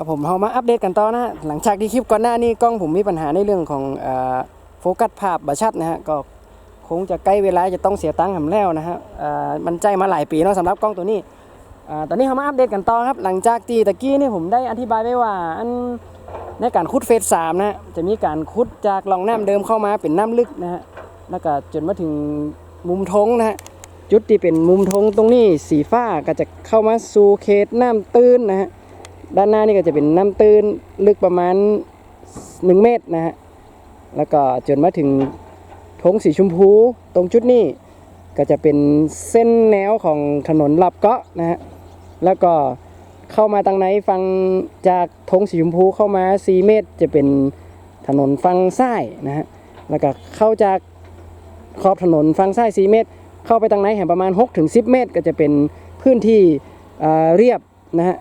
ครับผมเรามาอัปเดตกันต่อนะฮะหลังจากที่คลิปก่อนหน้านี้กล้องผมมีปัญหาในเรื่องของโฟกัสภาพบัชัดนะฮะก็คงจะใกล้เวลาจะต้องเสียตังค์หำแล้วนะฮะมันใจมาหลายปีแล้วสำหรับกล้องตัวนี้ตอนนี้เรามาอัปเดตกันต่อครับ หลังจากที่ตะกี้นี่ผมได้อธิบายไว้ว่าอันในการขุดเฟสสามนะจะมีการขุดจากลองน้ำเดิมเข้ามาเป็นน้ำลึกนะฮะแล้วก็จนมาถึงมุมทงนะฮะจุดที่เป็นมุมทงตรงนี้สีฟ้าก็จะเข้ามาสู่เขตน้ำตื้นนะฮะ ด้านหน้านี่ก็จะเป็นน้ำตื้นลึกประมาณ 1 เมตรนะฮะแล้วก็จนมาถึงธงสีชมพูตรงจุดนี้ก็จะเป็นเส้นแนวของถนนลับเกาะนะฮะแล้วก็เข้ามาทางไหนฟังจากธงสีชมพูเข้ามา 4 เมตร จะเป็นถนนฟังซ้ายนะฮะแล้วก็เข้าจากขอบถนนฟังซ้าย4 เมตร เข้าไปทางไหนแห่งประมาณ 6-10 เมตร ก็จะเป็นพื้นที่เรียบนะฮะ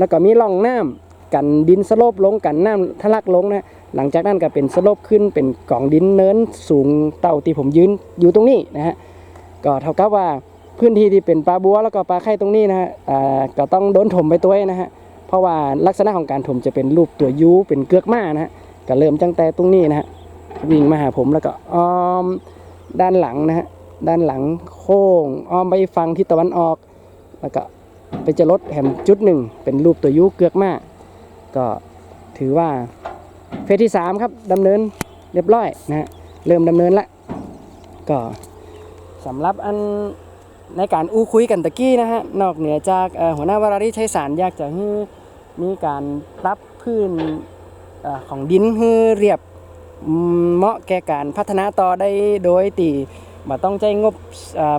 แล้วก็มีร่องน้ำกันดินสโลปลงกันน้ำทะลักลงนะหลังจากนั้นก็เป็นสโลปขึ้นเป็นกล่องดินเนินสูงเต่าที่ผมยืนอยู่ตรงนี้นะฮะก็เท่ากับว่าพื้นที่ที่เป็นปลาบัวแล้วก็ปลาไข่ตรงนี้นะฮะอ่าก็ต้องโดนถมไปตัวนะฮะเพราะว่าลักษณะของการถมจะเป็นรูปตัวยูเป็นเกือกม้านะฮะก็เริ่มตั้งแต่ตรงนี้นะฮะวิ่งมาหาผมแล้วก็อ้อมด้านหลังนะฮะด้านหลังโค้งอ้อมไปฟังทิศตะวันออก แล้วก็ ไปเจะรถแหมจุดหนึ่งเป็นรูปตัวยุเกือกมาก ก็ถือว่าเฟสที่ 3 ครับดำเนินเรียบร้อยนะฮะเริ่มดำเนินละก็สำหรับอันในการอู้คุยกันตะกี้นะฮะนอกเหนือจากหัวหน้าวราริชัยสารอยากจะให้มีการปรับพื้นอของดินให้เรียบเหมาะแก่การพัฒนาต่อได้โดยตีมาต้องใจงบ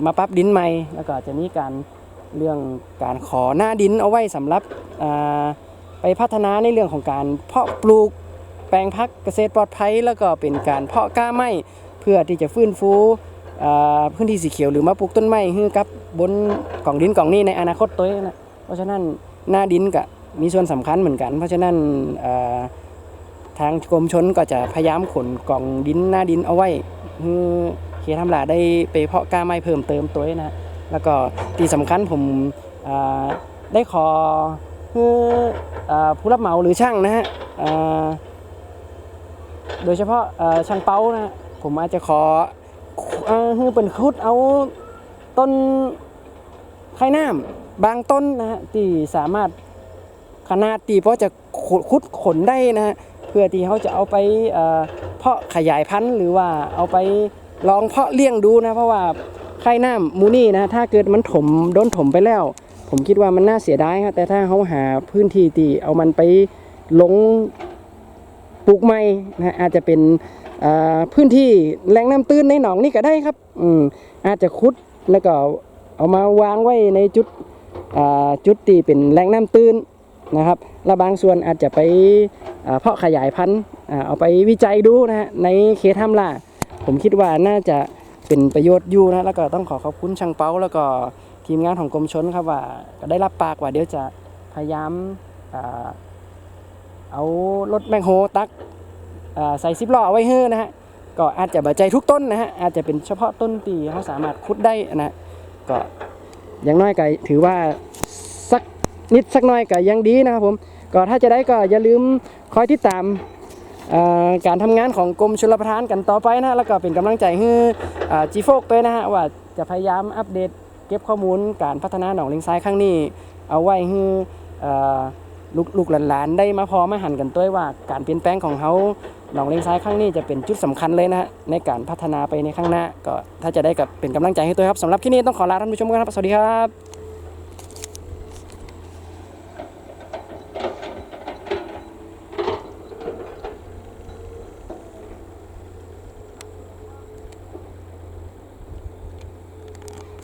มาปรับดินใหม่ แล้วก็จะมีการ เรื่องการขอหน้าดินเอาไว้สำหรับไปพัฒนาในเรื่องของการเพาะปลูกแปลงพักเกษตรปลอดภัย แล้วก็เป็นการเพาะกล้าไม้เพื่อที่จะฟื้นฟูพื้นที่สีเขียวหรือมาปลูกต้นไม้ให้กับบนกล่องดินกล่องนี้ในอนาคตตัวเองนะเพราะฉะนั้นหน้าดินก็มีส่วนสำคัญเหมือนกัน เพราะฉะนั้นทางกรมชนก็จะพยายามขนกล่องดินหน้าดินเอาไว้ให้เขตทำลาได้ไปเพาะกล้าไม้เพิ่มเติมตัวเองนะ แล้วก็ที่สำคัญผมได้ขออ่าผู้รับเหมาหรือช่างนะฮะโดยเฉพาะช่างเป้านะผมอาจจะขออ่าให้เป็นคุดเอาต้นไข่น้ำบางต้นนะฮะที่สามารถขนาดตีเพราะจะขุดขนได้นะฮะเพื่อที่เขาจะเอาไปเพาะขยายพันธุ์หรือว่าเอาไปลองเพาะเลี้ยงดูนะเพราะว่า ไข่น้ำมูนี่นะถ้าเกิดมันถมโดนถมไปแล้ว ผมคิดว่ามันน่าเสียดายครับแต่ถ้าเขาหาพื้นที่ที่เอามันไปลงปลูกใหม่นะอาจจะเป็นพื้นที่แหล่งน้ำตื้นในหนองนี่ก็ได้ครับอืมอาจจะขุดแล้วก็เอามาวางไว้ในจุดจุดที่เป็นแหล่งน้ำตื้นนะครับและบางส่วนอาจจะไปเพาะขยายพันธุ์เอาไปวิจัยดูนะฮะในเขตทำล่าผมคิดว่าน่าจะ เป็นประโยชน์อยู่นะแล้วก็ต้องขอขอบคุณช่างเป้าแล้วก็ทีมงานของกรมชนครับว่าก็ได้รับปากว่าเดี๋ยวจะพยายามเอารถแมคโฮตักใส่ซิปล้อเอาไว้ให้นะฮะก็อาจจะบาใจทุกต้นนะฮะอาจจะเป็นเฉพาะต้นตีเขาสามารถขุดได้นะก็อย่างน้อยก็ถือว่าสักนิดสักน้อยก็ยังดีนะครับผมก็ถ้าจะได้ก็อย่าลืมคอยติดตาม การทำงานของกรมชลประทานกันต่อไปนะแล้วก็เป็นกำลังใจให้จีโฟกด้วยนะฮะว่าจะพยายามอัปเดตเก็บข้อมูลการพัฒนาหนองเลงซ้ายครั้งนี้ เอาไว้ให้ลูกลูกหลานๆได้มาพอมาหันกันด้วว่าการเปลี่ยนแปลงของเขาหนองเลงซ้ายครั้งนี้จะเป็นจุดสำคัญเลยนะฮะในการพัฒนาไปในข้างหน้าก็ถ้าจะได้กับเป็นกำลังใจให้ตัวครับสำหรับที่นี้ต้องขอลาท่านผู้ชมกันครับสวัสดีครับ